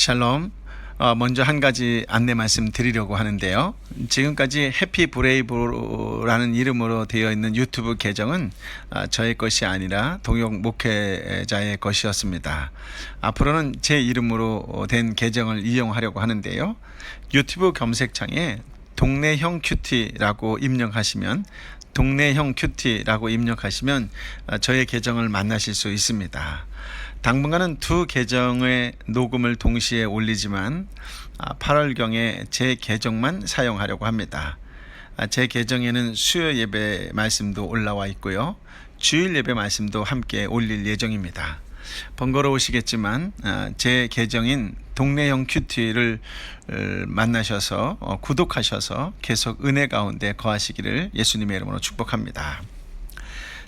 샬롬. 어, 먼저 한 가지 안내 말씀 드리려고 하는데요. 지금까지 해피 브레이브라는 이름으로 되어 있는 유튜브 계정은 아, 저의 것이 아니라 동역 목회자의 것이었습니다. 앞으로는 제 이름으로 된 계정을 이용하려고 하는데요. 유튜브 검색창에 동네형 큐티라고 입력하시면 동네형 큐티라고 입력하시면 아, 저의 계정을 만나실 수 있습니다. 당분간은 두 계정의 녹음을 동시에 올리지만 8월경에 제 계정만 사용하려고 합니다. 아, 제 계정에는 수요 예배 말씀도 올라와 있고요. 주일 예배 말씀도 함께 올릴 예정입니다. 번거로우시겠지만 아, 제 계정인 동네형 큐티를 어, 만나셔서 어, 구독하셔서 계속 은혜 가운데 거하시기를 예수님의 이름으로 축복합니다.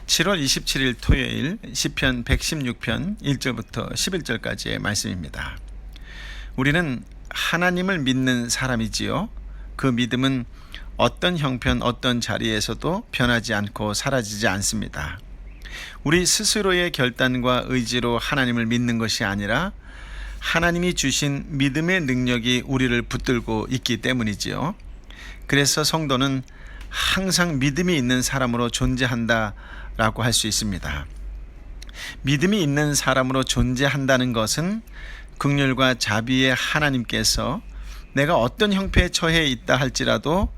7월 27일 토요일 시편 116편 1절부터 11절까지의 말씀입니다. 우리는 하나님을 믿는 사람이지요. 그 믿음은 어떤 형편 어떤 자리에서도 변하지 않고 사라지지 않습니다. 우리 스스로의 결단과 의지로 하나님을 믿는 것이 아니라 하나님이 주신 믿음의 능력이 우리를 붙들고 있기 때문이지요. 그래서 성도는 항상 믿음이 있는 사람으로 존재한다 라고 할 수 있습니다. 믿음이 있는 사람으로 존재한다는 것은 극률과 자비의 하나님께서 내가 어떤 형편에 처해 있다 할지라도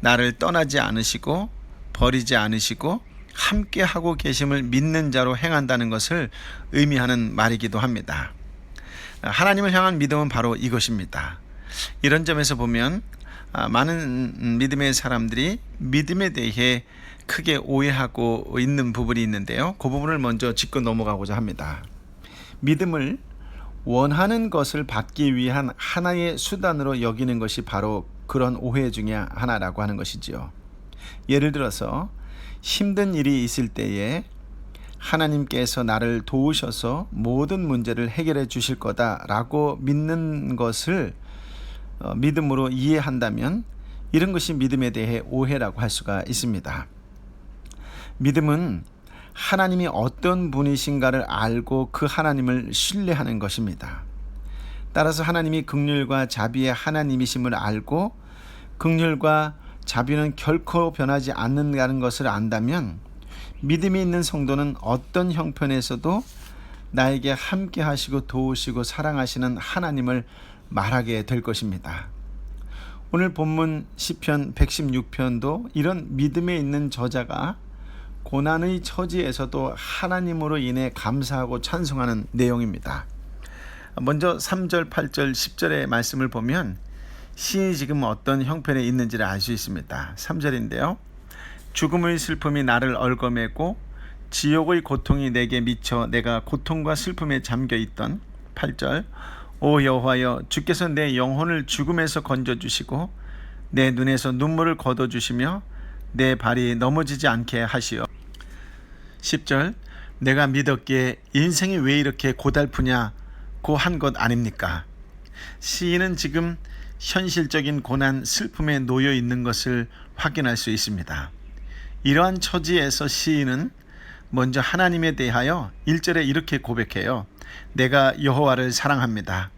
나를 떠나지 않으시고 버리지 않으시고 함께 하고 계심을 믿는 자로 행한다는 것을 의미하는 말이기도 합니다. 하나님을 향한 믿음은 바로 이것입니다. 이런 점에서 보면 아, 많은 믿음의 사람들이 믿음에 대해 크게 오해하고 있는 부분이 있는데요. 그 부분을 먼저 짚고 넘어가고자 합니다. 믿음을 원하는 것을 받기 위한 하나의 수단으로 여기는 것이 바로 그런 오해 중에 하나라고 하는 것이지요. 예를 들어서 힘든 일이 있을 때에 하나님께서 나를 도우셔서 모든 문제를 해결해 주실 거다라고 믿는 것을 어, 믿음으로 이해한다면 이런 것이 믿음에 대해 오해라고 할 수가 있습니다. 믿음은 하나님이 어떤 분이신가를 알고 그 하나님을 신뢰하는 것입니다. 따라서 하나님이 극률과 자비의 하나님이심을 알고 극률과 자비는 결코 변하지 않는다는 것을 안다면 믿음이 있는 성도는 어떤 형편에서도 나에게 함께 하시고 도우시고 사랑하시는 하나님을 말하게 될 것입니다. 오늘 본문 시편 116편도 이런 믿음에 있는 저자가 고난의 처지에서도 하나님으로 인해 감사하고 찬송하는 내용입니다. 먼저 3절, 8절, 10절의 말씀을 보면 시인이 지금 어떤 형편에 있는지를 알 수 있습니다. 3절인데요. 죽음의 슬픔이 나를 얽어매고 지옥의 고통이 내게 미쳐 내가 고통과 슬픔에 잠겨 있던 8절 오 여호와여 주께서 내 영혼을 죽음에서 건져 주시고 내 눈에서 눈물을 거둬 주시며 내 발이 넘어지지 않게 하시어 10절 내가 믿었기에 인생이 왜 이렇게 고달프냐 고 한 것 아닙니까? 시인은 지금 현실적인 고난 슬픔에 놓여 있는 것을 확인할 수 있습니다. 이러한 처지에서 시인은 먼저 하나님에 대하여 1절에 이렇게 고백해요. 내가 여호와를 사랑합니다.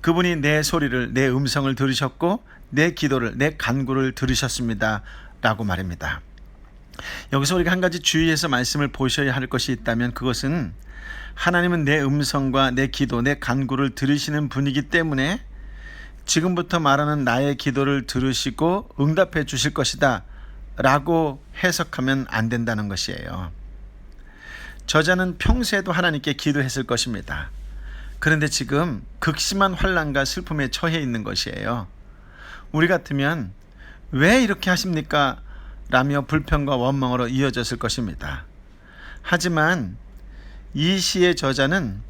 그분이 내 소리를 내 음성을 들으셨고 내 기도를 내 간구를 들으셨습니다. 라고 말입니다. 여기서 우리가 한 가지 주의해서 말씀을 보셔야 할 것이 있다면 그것은 하나님은 내 음성과 내 기도, 내 간구를 들으시는 분이기 때문에 지금부터 말하는 나의 기도를 들으시고 응답해 주실 것이다 라고 해석하면 안 된다는 것이에요. 저자는 평소에도 하나님께 기도했을 것입니다. 그런데 지금 극심한 환란과 슬픔에 처해 있는 것이에요. 우리 같으면 왜 이렇게 하십니까? 라며 불평과 원망으로 이어졌을 것입니다. 하지만 이 시의 저자는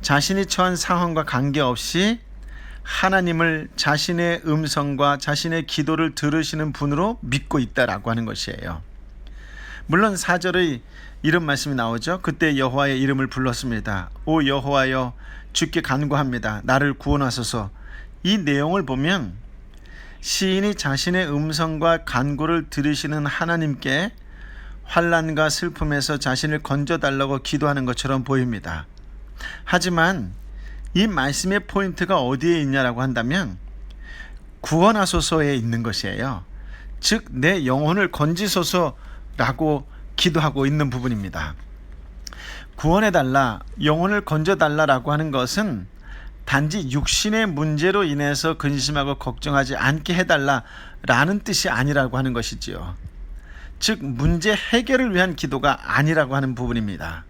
자신이 처한 상황과 관계없이 하나님을 자신의 음성과 자신의 기도를 들으시는 분으로 믿고 있다라고 하는 것이에요. 물론 4절의 이런 말씀이 나오죠. 그때 여호와의 이름을 불렀습니다. 오 여호와여 주께 간구합니다. 나를 구원하소서. 이 내용을 보면 시인이 자신의 음성과 간구를 들으시는 하나님께 환란과 슬픔에서 자신을 건져 달라고 기도하는 것처럼 보입니다. 하지만 이 말씀의 포인트가 어디에 있냐라고 한다면 구원하소서에 있는 것이에요. 즉 내 영혼을 건지소서 라고 기도하고 있는 부분입니다. 구원해 달라, 영혼을 건져 달라라고 하는 것은 단지 육신의 문제로 인해서 근심하고 걱정하지 않게 해 달라라는 뜻이 아니라고 하는 것이지요. 즉 문제 해결을 위한 기도가 아니라고 하는 부분입니다.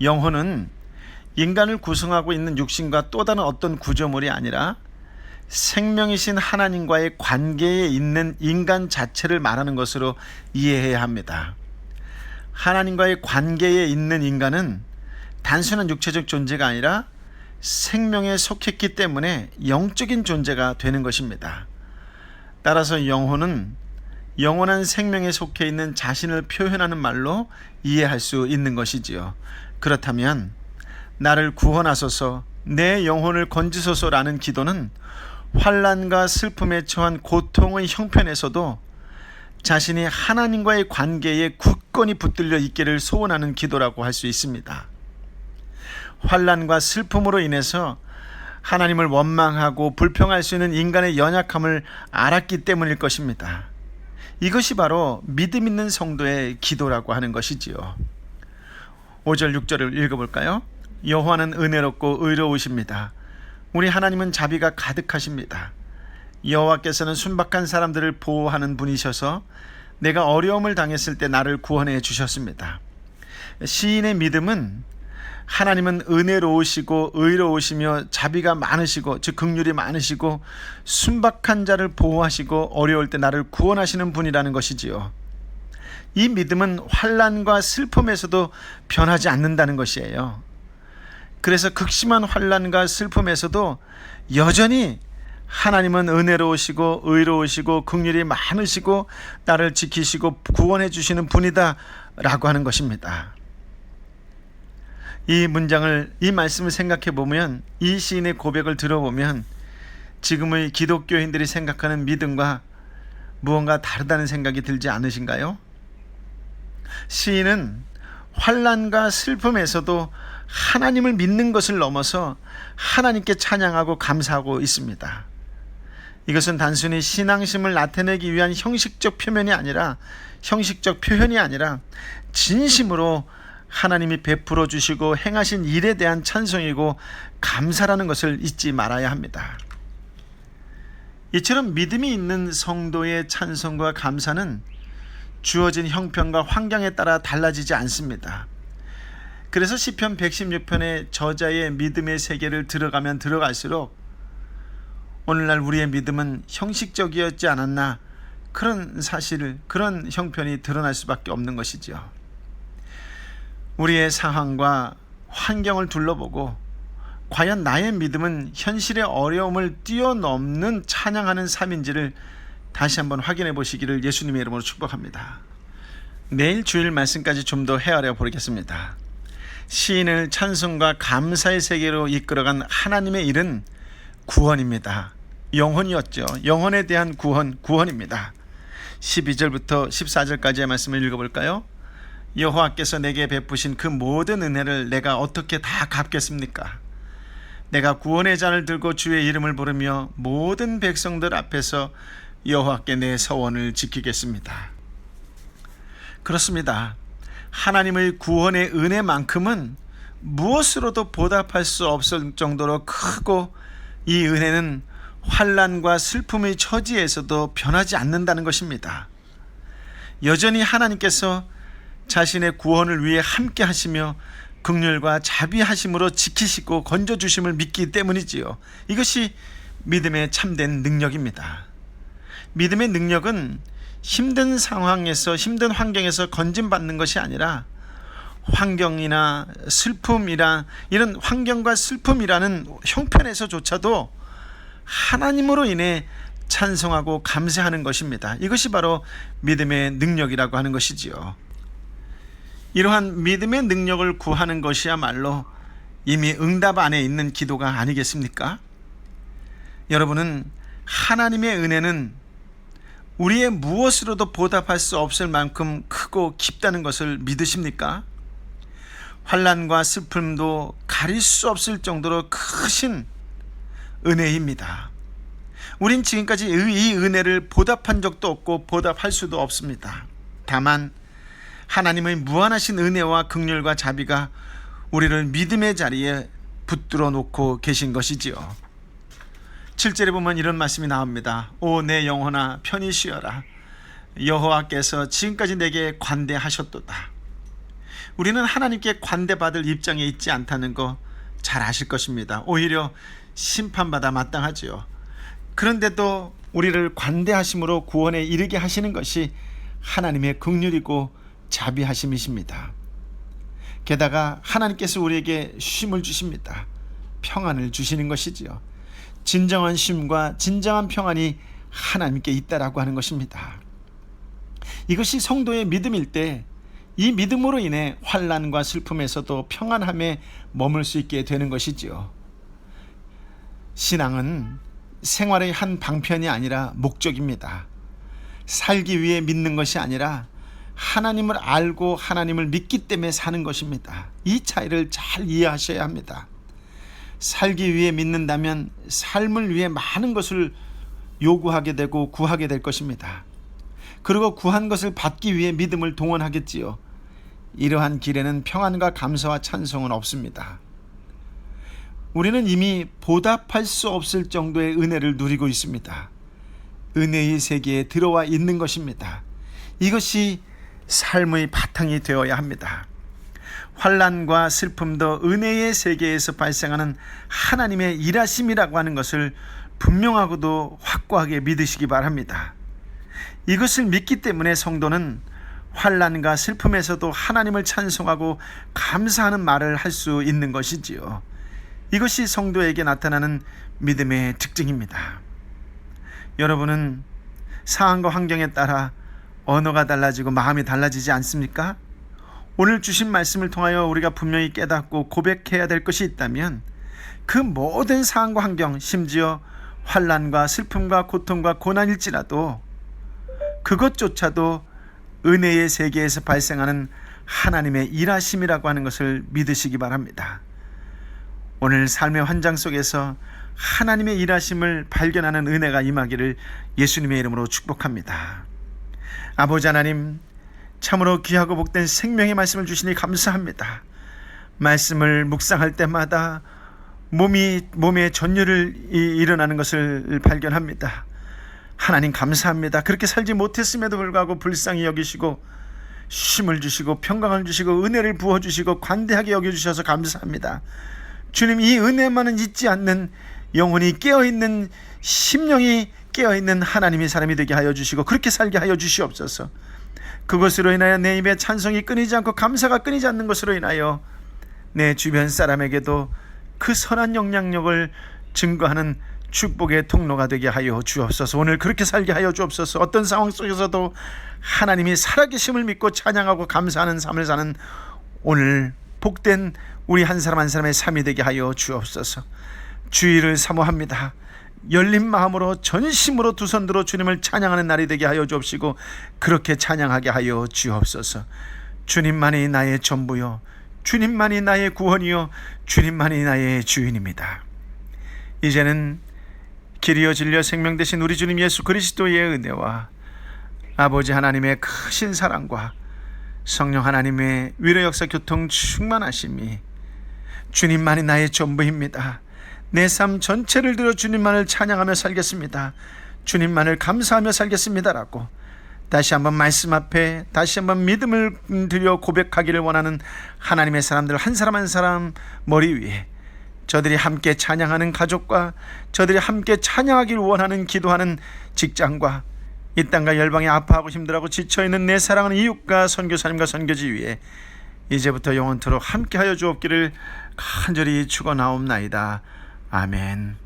영혼은 인간을 구성하고 있는 육신과 또 다른 어떤 구조물이 아니라 생명이신 하나님과의 관계에 있는 인간 자체를 말하는 것으로 이해해야 합니다. 하나님과의 관계에 있는 인간은 단순한 육체적 존재가 아니라 생명에 속했기 때문에 영적인 존재가 되는 것입니다. 따라서 영혼은 영원한 생명에 속해 있는 자신을 표현하는 말로 이해할 수 있는 것이지요. 그렇다면 나를 구원하소서 내 영혼을 건지소서라는 기도는 환란과 슬픔에 처한 고통의 형편에서도 자신이 하나님과의 관계에 굳건히 붙들려 있기를 소원하는 기도라고 할 수 있습니다. 환란과 슬픔으로 인해서 하나님을 원망하고 불평할 수 있는 인간의 연약함을 알았기 때문일 것입니다. 이것이 바로 믿음 있는 성도의 기도라고 하는 것이지요. 5절 6절을 읽어볼까요? 여호와는 은혜롭고 의로우십니다. 우리 하나님은 자비가 가득하십니다. 여호와께서는 순박한 사람들을 보호하는 분이셔서 내가 어려움을 당했을 때 나를 구원해 주셨습니다. 시인의 믿음은 하나님은 은혜로우시고 의로우시며 자비가 많으시고 즉 극률이 많으시고 순박한 자를 보호하시고 어려울 때 나를 구원하시는 분이라는 것이지요. 이 믿음은 환란과 슬픔에서도 변하지 않는다는 것이에요. 그래서 극심한 환란과 슬픔에서도 여전히 하나님은 은혜로우시고 의로우시고 긍휼이 많으시고 나를 지키시고 구원해 주시는 분이다라고 하는 것입니다. 이 문장을 이 말씀을 생각해 보면 이 시인의 고백을 들어보면 지금의 기독교인들이 생각하는 믿음과 무언가 다르다는 생각이 들지 않으신가요? 시인은 환란과 슬픔에서도 하나님을 믿는 것을 넘어서 하나님께 찬양하고 감사하고 있습니다. 이것은 단순히 신앙심을 나타내기 위한 형식적 표면이 아니라 형식적 표현이 아니라 진심으로 하나님이 베풀어 주시고 행하신 일에 대한 찬송이고 감사라는 것을 잊지 말아야 합니다. 이처럼 믿음이 있는 성도의 찬송과 감사는 주어진 형편과 환경에 따라 달라지지 않습니다. 그래서 시편 116편의 저자의 믿음의 세계를 들어가면 들어갈수록 오늘날 우리의 믿음은 형식적이었지 않았나 그런 사실, 그런 형편이 드러날 수밖에 없는 것이죠. 우리의 상황과 환경을 둘러보고 과연 나의 믿음은 현실의 어려움을 뛰어넘는 찬양하는 삶인지를 다시 한번 확인해 보시기를 예수님의 이름으로 축복합니다. 내일 주일 말씀까지 좀 더 헤아려 보겠습니다. 시인을 찬송과 감사의 세계로 이끌어간 하나님의 일은 구원입니다. 영혼이었죠. 영혼에 대한 구원, 구원입니다. 12절부터 14절까지의 말씀을 읽어볼까요? 여호와께서 내게 베푸신 그 모든 은혜를 내가 어떻게 다 갚겠습니까? 내가 구원의 잔을 들고 주의 이름을 부르며 모든 백성들 앞에서 여호와께 내 서원을 지키겠습니다. 그렇습니다. 하나님의 구원의 은혜만큼은 무엇으로도 보답할 수 없을 정도로 크고 이 은혜는 환란과 슬픔의 처지에서도 변하지 않는다는 것입니다. 여전히 하나님께서 자신의 구원을 위해 함께 하시며 극률과 자비하심으로 지키시고 건져 주심을 믿기 때문이지요. 이것이 믿음의 참된 능력입니다. 믿음의 능력은 힘든 상황에서 힘든 환경에서 건진받는 것이 아니라 환경이나 슬픔이라 이런 환경과 슬픔이라는 형편에서조차도 하나님으로 인해 찬송하고 감사하는 것입니다. 이것이 바로 믿음의 능력이라고 하는 것이지요. 이러한 믿음의 능력을 구하는 것이야말로 이미 응답 안에 있는 기도가 아니겠습니까? 여러분은 하나님의 은혜는 우리의 무엇으로도 보답할 수 없을 만큼 크고 깊다는 것을 믿으십니까? 환란과 슬픔도 가릴 수 없을 정도로 크신 은혜입니다. 우린 지금까지 이 은혜를 보답한 적도 없고 보답할 수도 없습니다. 다만 하나님의 무한하신 은혜와 긍휼과 자비가 우리를 믿음의 자리에 붙들어 놓고 계신 것이지요. 7절에 보면 이런 말씀이 나옵니다. 오 내 영혼아 편히 쉬어라. 여호와께서 지금까지 내게 관대하셨도다. 우리는 하나님께 관대받을 입장에 있지 않다는 거 잘 아실 것입니다. 오히려 심판받아 마땅하지요. 그런데도 우리를 관대하심으로 구원에 이르게 하시는 것이 하나님의 긍휼이고 자비하심이십니다. 게다가 하나님께서 우리에게 쉼을 주십니다. 평안을 주시는 것이지요. 진정한 쉼과 진정한 평안이 하나님께 있다라고 하는 것입니다. 이것이 성도의 믿음일 때 이 믿음으로 인해 환란과 슬픔에서도 평안함에 머물 수 있게 되는 것이지요. 신앙은 생활의 한 방편이 아니라 목적입니다. 살기 위해 믿는 것이 아니라 하나님을 알고 하나님을 믿기 때문에 사는 것입니다. 이 차이를 잘 이해하셔야 합니다. 살기 위해 믿는다면 삶을 위해 많은 것을 요구하게 되고 구하게 될 것입니다. 그리고 구한 것을 받기 위해 믿음을 동원하겠지요. 이러한 길에는 평안과 감사와 찬송은 없습니다. 우리는 이미 보답할 수 없을 정도의 은혜를 누리고 있습니다. 은혜의 세계에 들어와 있는 것입니다. 이것이 삶의 바탕이 되어야 합니다. 환란과 슬픔도 은혜의 세계에서 발생하는 하나님의 일하심이라고 하는 것을 분명하고도 확고하게 믿으시기 바랍니다. 이것을 믿기 때문에 성도는 환란과 슬픔에서도 하나님을 찬송하고 감사하는 말을 할 수 있는 것이지요. 이것이 성도에게 나타나는 믿음의 특징입니다. 여러분은 상황과 환경에 따라 언어가 달라지고 마음이 달라지지 않습니까? 오늘 주신 말씀을 통하여 우리가 분명히 깨닫고 고백해야 될 것이 있다면 그 모든 상황과 환경, 심지어 환란과 슬픔과 고통과 고난일지라도 그것조차도 은혜의 세계에서 발생하는 하나님의 일하심이라고 하는 것을 믿으시기 바랍니다. 오늘 삶의 환장 속에서 하나님의 일하심을 발견하는 은혜가 임하기를 예수님의 이름으로 축복합니다. 아버지 하나님, 참으로 귀하고 복된 생명의 말씀을 주시니 감사합니다. 말씀을 묵상할 때마다 몸이 몸에 전율을 일어나는 것을 발견합니다. 하나님 감사합니다. 그렇게 살지 못했음에도 불구하고 불쌍히 여기시고 쉼을 주시고 평강을 주시고 은혜를 부어 주시고 관대하게 여겨 주셔서 감사합니다. 주님 이 은혜만은 잊지 않는 영혼이 깨어 있는 심령이 깨어 있는 하나님의 사람이 되게 하여 주시고 그렇게 살게 하여 주시옵소서. 그것으로 인하여 내 입에 찬송이 끊이지 않고 감사가 끊이지 않는 것으로 인하여 내 주변 사람에게도 그 선한 영향력을 증거하는 축복의 통로가 되게 하여 주옵소서. 오늘 그렇게 살게 하여 주옵소서. 어떤 상황 속에서도 하나님이 살아계심을 믿고 찬양하고 감사하는 삶을 사는 오늘 복된 우리 한 사람 한 사람의 삶이 되게 하여 주옵소서. 주의를 사모합니다. 열린 마음으로 전심으로 두 손 들어 주님을 찬양하는 날이 되게 하여 주옵시고 그렇게 찬양하게 하여 주옵소서. 주님만이 나의 전부요. 주님만이 나의 구원이요. 주님만이 나의 주인입니다. 이제는 길이여 진리여 생명 되신 우리 주님 예수 그리스도의 은혜와 아버지 하나님의 크신 사랑과 성령 하나님의 위로 역사 교통 충만하심이 주님만이 나의 전부입니다. 내 삶 전체를 들어 주님만을 찬양하며 살겠습니다. 주님만을 감사하며 살겠습니다라고 다시 한번 말씀 앞에 다시 한번 믿음을 드려 고백하기를 원하는 하나님의 사람들 한 사람 한 사람 머리 위에 저들이 함께 찬양하는 가족과 저들이 함께 찬양하길 원하는 기도하는 직장과 이 땅과 열방에 아파하고 힘들어하고 지쳐있는 내 사랑하는 이웃과 선교사님과 선교지 위에 이제부터 영원토록 함께하여 주옵기를 간절히 축원하옵나이다. 아멘.